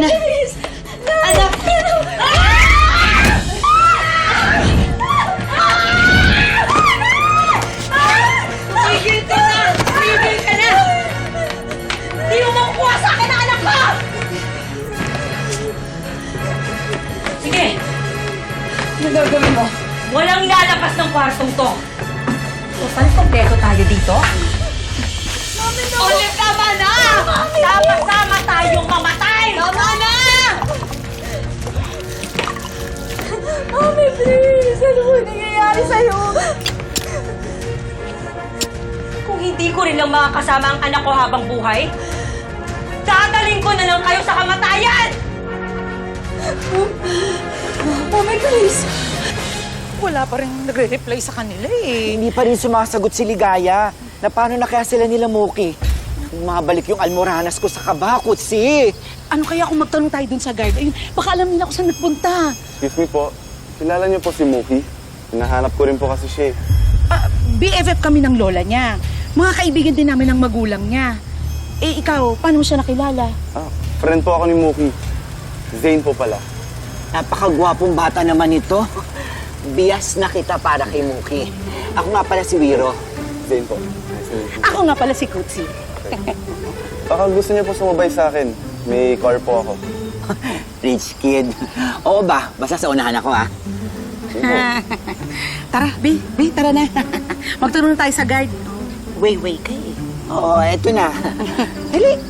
na. Anak! Tigil ka na! Tigil ka na! Di mo makukuha sa akin ang anak ko! Sige! Ano gagawin mo? Walang lalabas ng kwartong to! Total, kompleto tayo dito. Please! Ano mo nangyayari sa'yo? Kung hindi ko rin lang makakasama ang anak ko habang buhay, dadaling ko na lang kayo sa kamatayan! Mami, please! Wala pa rin nagre-reply sa kanila eh. Hindi pa rin sumasagot si Ligaya. Na paano na kaya sila nila Muki? Mabalik yung almoranas ko sa kabakot, si. Ano kaya kung magtanong tayo dun sa guard? Ayun, baka alam nila kung saan nagpunta. Excuse me po, kilala niyo po si Muki? Hinahanap ko rin po kasi siya eh. Ah, BFF kami ng lola niya. Mga kaibigan din namin ng magulang niya. Eh, ikaw, paano mo siya nakilala? Ah, friend po ako ni Muki. Zane po pala. Napakagwapong bata naman ito. Bias na kita para kay Muki. Ako nga pala si Wiro. Zane po. Ako nga pala si Kutsi. Baka gusto niyo po sumabay sa akin. May car po ako. Rich kid. Oo ba? Basta sa unahan ako, ha? Tara, Bi, Bi, tara na. Magtanong na tayo sa guard. Way, way ka eh. Oo, eto na. Dali.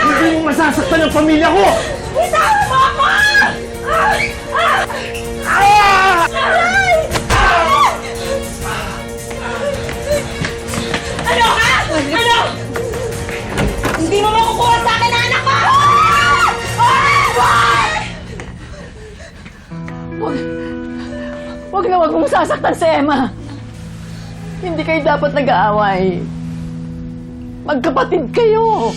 Hindi mo masasaktan ang pamilya ko! Ano ka? Ano? Hindi mo makukuha sa akin ang anak ko! Huwag na huwag mong sasaktan si Emma. Hindi kayo dapat nag-aaway. Magkapatid kayo.